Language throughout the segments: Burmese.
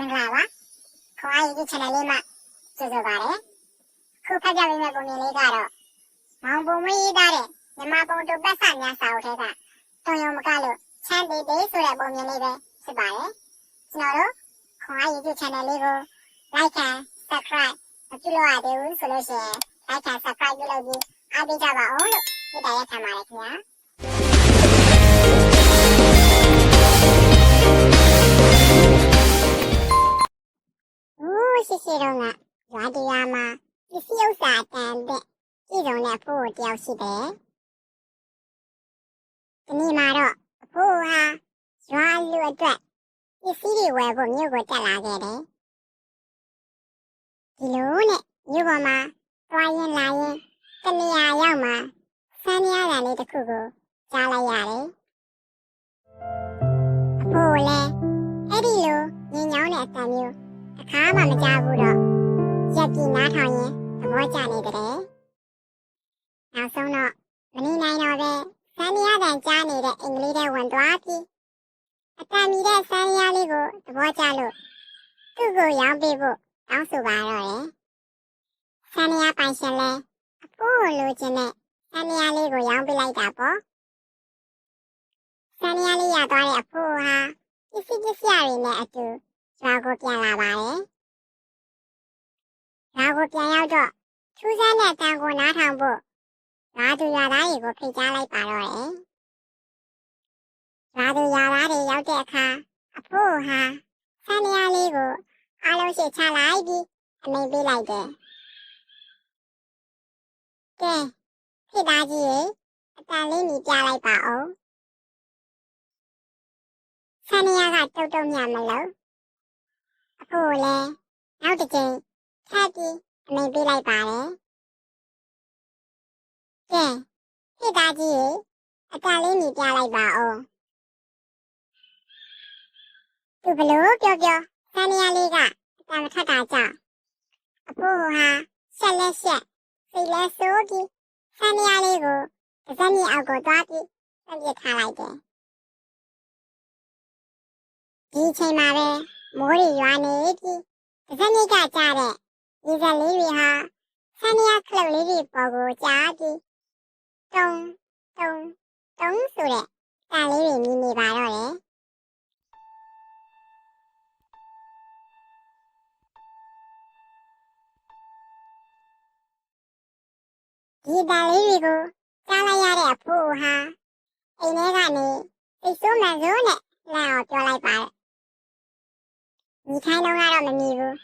မင်္ဂလာပါခွန်အားယူ channel လေးမှာကြိုဆိုပါရစေခုဖတ်ပြပေးမယ့်ပုံမြင်လေးကတော့မောင်ပုံမရေးသားတဲ့မြန်မာပုံတူပတ်စများစာအုပ်ထဲကတုံယုံမကလို့ချမ်းတေးတေးဆိုတဲ့ပုံမြင်လေးပဲဖြစ်ပါတယ်ကျွန်တော်တို့ခွန်အားယူ channel လေးကို like and subscribe မပြုလုပ်ရသေးဘူးဆိုလို့ရှိရင် like and subscribe ပြုလုပ်ပြီးအားပေးကြပါအောင်လို့မေတ္တာရက်ခံပါတယ်ခင်ဗျာ။ ရှိရှိတော့ကရွာတရားမှာပစ္စည်းဥစ္စာအတန်တဲ့ပြည်စုံတဲ့အဖိုးကိုတယောက်ရှိတယ်။ဒီနေ့မှာတော့အဖိုးဟာရွာလူအတွက်ပစ္စည်းတွေဝယ်ဖို့မြို့ကိုတက်လာခဲ့တယ်။ဒီလိုနဲ့မြို့ပေါ်မှာတွားရင်လာရင်တနေရာရောက်မှာဆန်းရတာလေးတစ်ခုကိုကြားလိုက်ရတယ်။အဖိုးလည်းအဲ့ဒီလိုငင်ညောင်းတဲ့အတန်မျိုး အခါမှမကြဘူးတော့ရက်ပြီးနားထောင်ရင်သဘောကျနေတယ်နောက်ဆုံးတော့မနေနိုင်တော့ပဲဆန်းရတန်ကြားနေတဲ့အင်္ဂလိပ်ထဲဝင်သွားပြီးအတန်မီတဲ့ဆန်းရလေးကိုသဘောကျလို့သူ့ကိုရောင်းပေးဖို့တောင်းဆိုပါတော့တယ်ဆန်းရပိုင်ရှင်လဲအဖိုးကိုလိုချင်တဲ့ဆန်းရလေးကိုရောင်းပေးလိုက်တာပေါ့ဆန်းရလေးရသွားတဲ့အဖိုးဟာပစ္စည်းပစ္စည်းတွေနဲ့အတူ ရွာကိုပြန်လာပါတယ်။ရွာကိုပြန်ရောက်တော့ထူးဆန်းတဲ့တန်ကိုနားထောင်ဖို့ရွာသူရွာသားတွေကိုဖိတ်ကြားလိုက်ပါတော့တယ်။ရွာသူရွာသားတွေရောက်တဲ့အခါအဖိုးဟာဆန်းရလေးကိုအားလုံးရှိချလိုက်ပြီးအမိန်ပေးလိုက်တယ်။ကဲဖိသားကြီးရေအတန်လေးမြည်ပြလိုက်ပါဦး။ဆန်းရကတုတ်တုတ်မြတ်မလို့ အဖိုးလည်းနောက်တစ်ချိန်ထပ်ပြီးအမိန်ပေးလိုက်ပါတယ်။ကဲဖိသားကြီးရေအတန်လေးမြည်ပြလိုက်ပါဦး။သူဘလို့ပြောပြောဆန်းရလေးကအတန်မထက်တာကြောင့်အဖိုးဟာဆက်လက်ဆက်စိတ်လဲဆိုးပြီးဆန်းရလေးကိုတစ်စက်မြေအောက်ကိုသွားပြီးပြစ်ထားလိုက်တယ်။ဒီအချိန်မှာပဲ မိုးရီရွာနေပြီးတစ်စက်မြစ်ကကြတဲ့ရေစက်လေးတွေဟာဆန်းရခလုတ်လေးတွေပေါ်ကိုကြားပြီးတုံတုံတုံဆိုတဲ့တန်လေးတွေမြည်နေပါတော့တယ်ဒီတန်လေးတွေကိုကြားလိုက်ရတဲ့အဖိုးဟာအိမ်ထဲကနေစိတ်ဆိုးမှန်ဆိုးနဲ့လမ်းအောင်ပြောလိုက်ပါတယ် မိခိုင်းတော့ကတော့ မမြည်ဘူး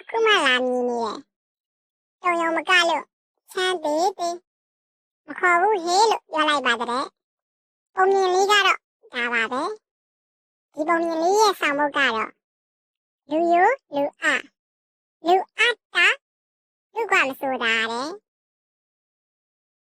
အခုမှလာမြည်နေတယ်တုံယုံမကလို့ချမ်းသေးသေးမခေါ်ဘူးဟေးလို့ပြောလိုက်ပါတဲ့ပုံမြင်လေးကတော့ဒါပါပဲဒီပုံမြင်လေးရဲ့ဆောင်မှုကတော့လူယူလူ